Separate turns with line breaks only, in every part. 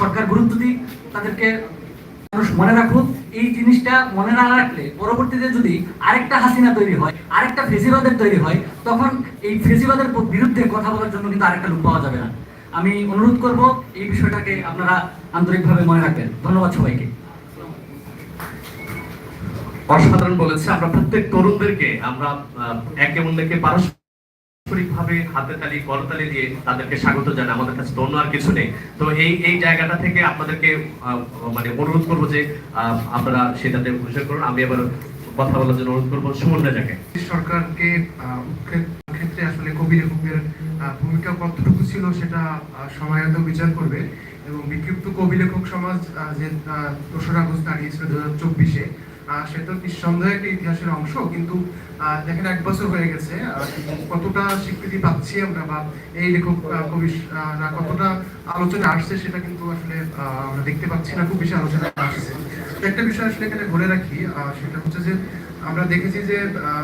সরকার গুরুত্ব দিক, তাদেরকে মানুষ মনে রাখুক, এই জিনিসটা মনে না রাখলে পরবর্তীতে যদি আরেকটা হাসিনা তৈরি হয়, আরেকটা ফেসিবাদের তৈরি হয়, তখন এই ফেসিবাদের বিরুদ্ধে কথা বলার জন্য কিন্তু আরেকটা লোক পাওয়া যাবে না। আমি অনুরোধ করব, এই বিষয়টাকে আপনারা আন্তরিকভাবে মনে রাখবেন। ধন্যবাদ সবাইকে।
অসাধারণ বলেছে, আমরা প্রত্যেক তরুণদেরকে আমরা একে অন্যকে পারস্পরিক ভাবে হাতে তালি করতালি দিয়ে তাদেরকে স্বাগত জানাই। আমাদের কাছে তো অন্য আর কিছু নেই। তো এই এই জায়গাটা থেকে আপনাদেরকে মানে অনুরোধ করব যে আপনারা সেটাতে করুন। আমি এবার কথা বলার জন্য অনুরোধ করব
সরকারকে ক্ষেত্রে আসলে কবি লেখকের ভূমিকা কতটুকু ছিল সেটা সময় বিচার করবে এবং বিক্ষিপ্ত কবি লেখক সমাজ যে দোসরা আগস্ট দাঁড়িয়েছিল দু হাজার চব্বিশে সেটা নিঃসন্দেহে একটা ইতিহাসের অংশ, কিন্তু দেখেন এক বছর হয়ে গেছে কতটা স্বীকৃতি পাচ্ছি আমরা বা এই লেখক কতটা আলোচনা আসছে সেটা কিন্তু আসলে আমরা দেখতে পাচ্ছি না, খুব বেশি আলোচনা আসছে। একটা বিষয় আসলে এখানে বলে রাখি সেটা হচ্ছে যে আমরা দেখেছি যে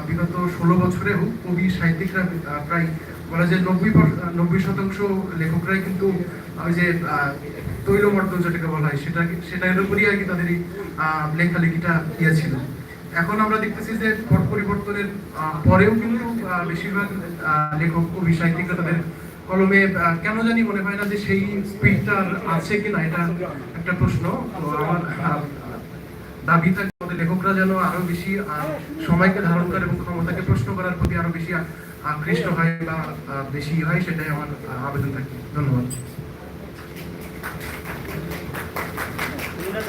বিগত ষোলো বছরেও কবি, সাহিত্যিকরা প্রায় বলা যায় নব্বই নব্বই শতাংশ লেখকরাই কিন্তু ওই যে আহ, তৈলমর্দ যেটাকে বলা হয়। সেটা সেটার উপরই আর কি তাদের লেখালেখিটা ইয়ে এখন আমরা দেখতেছি যে পট পরিবর্তনের পরেও কিন্তু বেশিরভাগ লেখক কবি সাহিত্যিকরা তাদের কলমে কেন জানি মনে হয় না যে সেই স্পিডটা আছে কিনা এটা একটা প্রশ্ন। আমার দাবি থাকে আমাদের লেখকরা যেন আরও বেশি সময়কে ধারণ করে এবং ক্ষমতাকে প্রশ্ন করার প্রতি আরও বেশি আকৃষ্ট হয় বা বেশি হয় সেটাই আমার আবেদন থাকে ধন্যবাদ।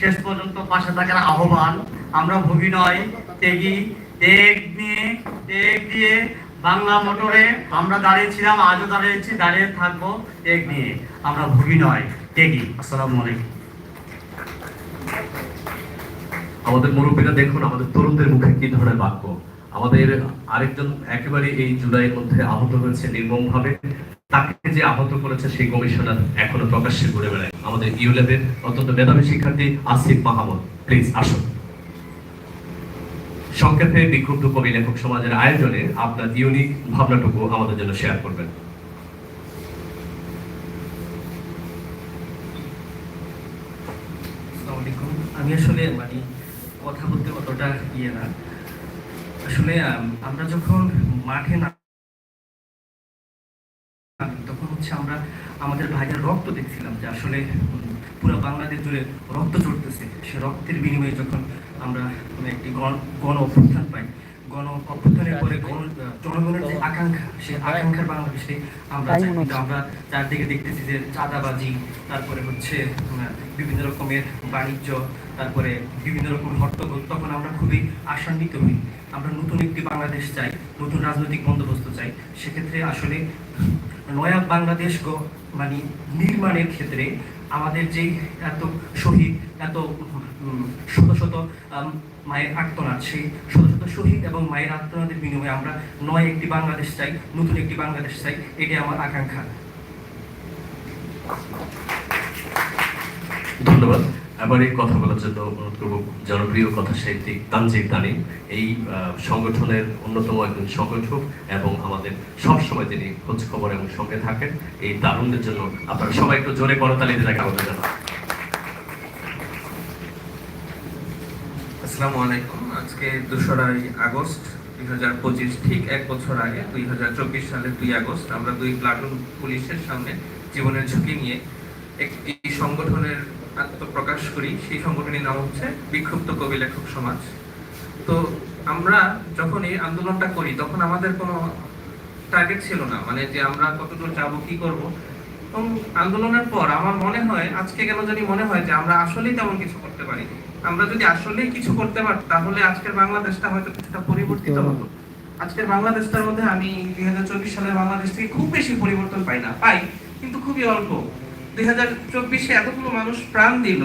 শেষ পর্যন্ত পাশে থাকার আহ্বান। আমরা ভুগি নয়, ত্যাগী। ত্যাগ নিয়ে, ত্যাগ দিয়ে বাংলা মোটরে আমরা দাঁড়িয়েছিলাম আজও দাঁড়িয়েছি দাঁড়িয়ে থাকব ত্যাগ নিয়ে। আমরা ভুগি নয়, ত্যাগী। আসসালামু আলাইকুম।
আমাদের মুরব্বীরা দেখুন, আমাদের তরুণদের মুখে কি ধরনের বাক্য। আমাদের আরেকজন একেবারে এই জুলাইয়ের মধ্যে আহত হয়েছে নির্মম ভাবে তাকে যে আহত করেছে সেই কমিশনার এখনও প্রকাশ্যে ঘুরে বেড়ায়। আমাদের ইউলেভের অত্যন্ত মেধাবী শিক্ষার্থী আসিফ মাহমুদ, প্লিজ আসুন। সংক্ষেপে বিক্ষুব্ধ কবি লেখক সমাজের আয়োজনে আপনার ইউনিক ভাবনাটুকু আমাদের জন্য শেয়ার করবেন।
আমি আসলে মানে কথা বলতে অতটা ইয়ে না। আসলে আমরা যখন মাঠে না হচ্ছে আমরা আমাদের ভাইয়ের রক্ত দেখছিলাম যে আসলে পুরো বাংলাদেশ জুড়ে রক্ত চড়তেছে। সে রক্তের বিনিময়ে যখন আমরা একটি গণ গণ অভ্যুত্থান পাই গণ অভ্যুত্থানের পরে গণ জনগণের যে আকাঙ্ক্ষা সেই আকাঙ্ক্ষার বাংলাদেশে আমরা আমরা চারদিকে দেখতেছি যে চাঁদাবাজি তারপরে হচ্ছে বিভিন্ন রকমের বাণিজ্য তারপরে বিভিন্ন রকম হট্টগোল। তখন আমরা খুবই আশান্বিত হই। আমরা নতুন একটি বাংলাদেশ চাই নতুন রাজনৈতিক বন্দোবস্ত চাই। সেক্ষেত্রে আসলে নয়া বাংলাদেশ গ- মানে নির্মাণের ক্ষেত্রে আমাদের যেই এত শহীদ, এত শত শত মায়ের আত্মনাদ সেই শত শত শহীদ এবং মায়ের আত্মনাদের বিনিময়ে আমরা নয় একটি বাংলাদেশ চাই, নতুন একটি বাংলাদেশ চাই, এটাই আমার আকাঙ্ক্ষা।
ধন্যবাদ। এবার এই কথা বলার জন্য অনুরোধ করব, জনপ্রিয় কথা সাহিত্যিক তানজিদ তানিম এই সংগঠনের অন্যতম একজন সংগঠক এবং আমাদের সব সময় তিনি খোঁজ খবর এবং সঙ্গে থাকেন। এই দারুণদের জন্য আপনারা সবাই একটু জোরে করতালি দিয়ে তাকে আমাদের জানান
আসসালামু আলাইকুম। আজকে দোসরাই আগস্ট, দুই হাজার পঁচিশ, ঠিক এক বছর আগে, দুই হাজার চব্বিশ সালের দুই আগস্ট, আমরা দুই প্লাটুন পুলিশের সামনে জীবনের ঝুঁকি নিয়ে একটি সংগঠনের আত্মপ্রকাশ করি, সেই সংগঠনের নাম হচ্ছে বিক্ষুব্ধ কবি লেখক সমাজ। তো আমরা যখন এই আন্দোলনটা করি, তখন আমাদের কোনো টার্গেট ছিল না মানে যে আমরা কতদূর যাব, কি করব। এবং আন্দোলনের পর আমার মনে হয়, আজকে কেন জানি মনে হয় যে আমরা আসলেই তেমন কিছু করতে পারি আমরা যদি আসলেই কিছু করতে পারতাম, তাহলে আজকের বাংলাদেশটা হয়তো কিছুটা পরিবর্তিত হতো। আজকের বাংলাদেশটার মধ্যে আমি দুই হাজার চব্বিশ সালের বাংলাদেশ থেকে খুব বেশি পরিবর্তন পাই না, পাই, কিন্তু খুবই অল্প। দুই হাজার চব্বিশে এতগুলো মানুষ প্রাণ দিল।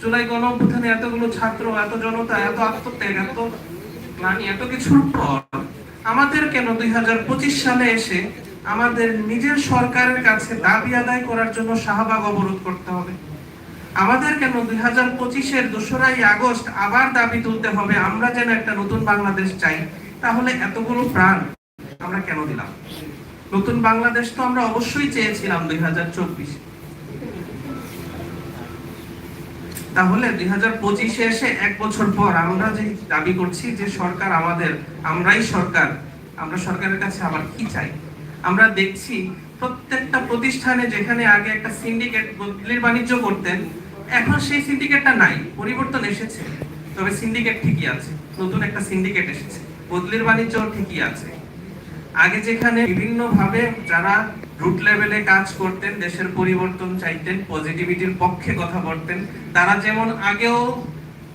জুলাই গণ অভ্যুত্থানে এতগুলো ছাত্র, এত জনতা, এত আত্মত্যাগ, এত গ্লানি এত কিছুর পর আমাদের কেন দুই হাজার পঁচিশ সালে এসে আমাদের নিজের সরকারের কাছে দাবি আদায় করার জন্য শাহবাগ অবরোধ করতে হবে? আমাদের কেন দুই হাজার পঁচিশের দোসরাই আগস্ট আবার দাবি তুলতে হবে, আমরা যেন একটা নতুন বাংলাদেশ চাই? তাহলে এতগুলো প্রাণ আমরা কেন দিলাম? নতুন বাংলাদেশ তো আমরা অবশ্যই চেয়েছিলাম দুই হাজার চব্বিশ। তাহলে দুই হাজার পঁচিশে এসে এক বছর পর আমরা যে দাবি করছি যে সরকার আমাদের, আমরাই সরকার, আমরা সরকারের কাছে আবার কি চাই? আমরা দেখছি প্রত্যেকটা প্রতিষ্ঠানে যেখানে আগে একটা সিন্ডিকেট বদলির বাণিজ্য করতেন, এখন সেই সিন্ডিকেটটা নাই, পরিবর্তন এসেছে। তবে সিন্ডিকেট ঠিকই আছে, নতুন একটা সিন্ডিকেট এসেছে, বদলির বাণিজ্য ঠিকই আছে। আগে যেখানে বিভিন্নভাবে যারা রুট লেভেলে কাজ করতেন, দেশের পরিবর্তন চাইতেন পজিটিভিটির পক্ষে কথা বলতেন। তারা যেমন আগেও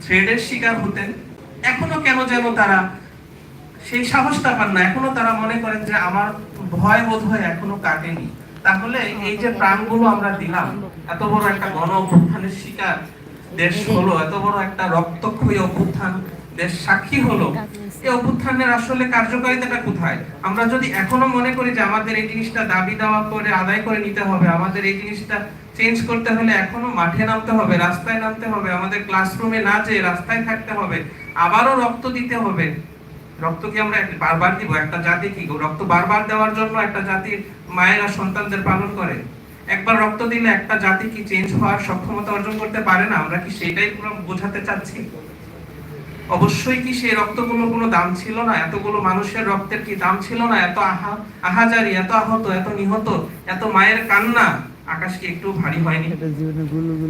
থ্রেডের শিকার হতেন, এখনও কেন যেন তারা সেই সাহসটা পান না। এখনও তারা মনে করেন যে, আমার ভয় বোধ হয় এখনও কাটেনি। তাহলে এই যে প্রাণগুলো আমরা দিলাম, এত বড় একটা গণ অভ্যুত্থানের শিকার দেশ হলো, এত বড় একটা রক্তক্ষয়ী অভ্যুত্থান দেশ সাক্ষী হলো, এই অভ্যুত্থানের আসলে কার্যকারিতাটা কোথায়? আমরা যদি এখনও মনে করি যে আমাদের এই জিনিসটা দাবি দেওয়া করে, আদায় করে নিতে হবে, আমাদের এই জিনিসটা চেঞ্জ করতে হলে এখনও মাঠে নামতে হবে, রাস্তায় নামতে হবে, আমাদের ক্লাসরুমে না যেয়ে রাস্তায় থাকতে হবে, আবারও রক্ত দিতে হবে। রক্ত কি আমরা বারবার দিব? একটা জাতি কি? রক্ত বারবার দেওয়ার জন্য একটা জাতির মায়েরা সন্তানদের পালন করে। একবার রক্ত দিলে একটা জাতি কি চেঞ্জ হওয়ার সক্ষমতা অর্জন করতে পারে না? আমরা কি সেটাই পুরো বোঝাতে চাচ্ছি? অবশ্যই কি সেই রক্তগুলো কোনো দাম ছিল না? এতগুলো মানুষের রক্তের কি দাম ছিল না? এত আহা আহাজারি এত আহত এত নিহত এত মায়ের কান্না? আকাশ কি একটু ভারী হয়নি?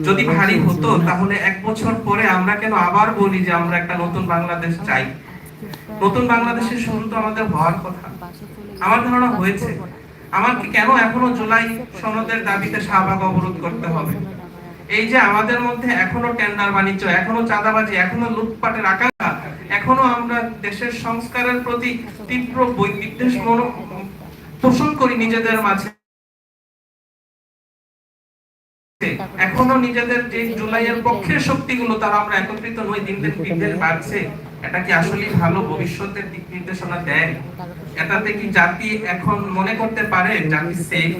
যদি ভারী হতো তাহলে এক বছর পরে আমরা কেন আবার বলি যে আমরা একটা নতুন বাংলাদেশ চাই? নতুন বাংলাদেশের শুরু তো আমাদের হওয়ার কথা। আমার ধারণা হয়েছে। আমাকে কেন এখনও জুলাই সনদের দাবিতে শাহবাগ অবরোধ করতে হবে? এই যে আমাদের মধ্যে এখনও টেন্ডার বাণিজ্য, এখনও চাঁদাবাজি, এখনও লুটপাটের আকাঙ্ক্ষা, এখনও আমরা দেশের সংস্কারের প্রতি তীব্র বিদ্বেষ মনো, পোষণ করি নিজেদের মাঝে। এখনও নিজেদের যে জুলাইয়ের পক্ষের শক্তিগুলো তারা আমরা একত্রিত নই, দিন দিন বাড়ছে। এটা কি আসলে ভালো ভবিষ্যতের দিক নির্দেশনা দেয়? এটাতে কি জাতি এখন মনে করতে পারে জাতি সেফ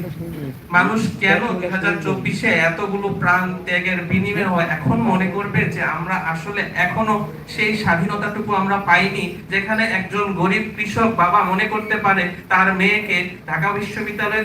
মানুষ কেন দুই হাজার চব্বিশে এতগুলো প্রাণ ত্যাগের বিনিময় হয়? এখন মনে করবে যে আমরা আসলে এখনও সেই স্বাধীনতাটুকু আমরা পাইনি, যেখানে একজন গরিব কৃষক বাবা মনে করতে পারে তার মেয়েকে ঢাকা বিশ্ববিদ্যালয়ে